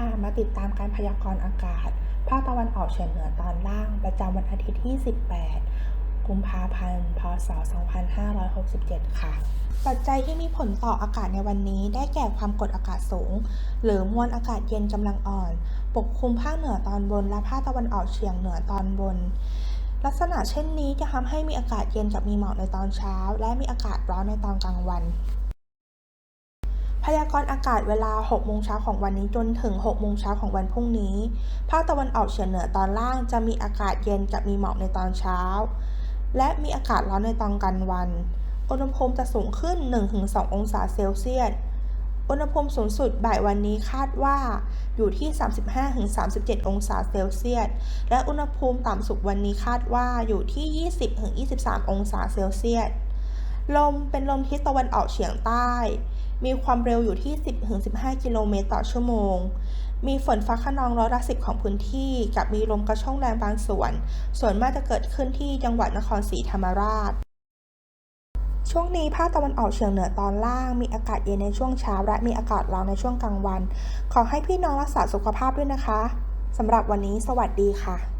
ค่ะมาติดตามการพยากรณ์อากาศ ภาคตะวันออกเฉียงเหนือตอนล่าง ประจำวันอาทิตย์ที่ 18 กุมภาพันธ์ พศ 2567 ค่ะ ปัจจัยที่มีผลต่ออากาศในวันนี้ได้แก่ความกดอากาศสูง หรือมวลอากาศเย็นกำลังอ่อน ปกคลุมภาคเหนือตอนบน และภาคตะวันออกเฉียงเหนือตอนบนลักษณะเช่นนี้จะทำให้มีอากาศเย็นกับมีหมอกในตอนเช้า และมีอากาศร้อนในตอนกลางวัน พยากรณ์อากาศเวลา 6 โมงเช้าของวันนี้จนถึง 6 โมงเช้าของวันพรุ่งนี้ ภาคตะวันออกเฉียงเหนือตอนล่างจะมีอากาศเย็นกับมีหมอกในตอนเช้า และมีอากาศร้อนในตอนกลางวัน อุณหภูมิจะสูงขึ้น 1-2 องศาเซลเซียส อุณหภูมิสูงสุดบ่ายวันนี้คาดว่าอยู่ที่ 35-37 องศาเซลเซียส และอุณหภูมิต่ำสุดวันนี้คาดว่าอยู่ที่ 20-23 องศาเซลเซียส ลมเป็นลมทิศตะวันออกเฉียงใต้ มีความเร็วอยู่ที่ 10-15 กิโลเมตรต่อชั่วโมง มีฝนฟ้าขนองร้อยละสิบของพื้นที่ กับมีลมกระโชกแรงบางส่วน ส่วนมากจะเกิดขึ้นที่จังหวัดนครศรีธรรมราช ช่วงนี้ภาคตะวันออกเฉียงเหนือตอนล่าง มีอากาศเย็นในช่วงเช้าและมีอากาศร้อนในช่วงกลางวัน ขอให้พี่น้องรักษาสุขภาพด้วยนะคะสำหรับวันนี้สวัสดีค่ะ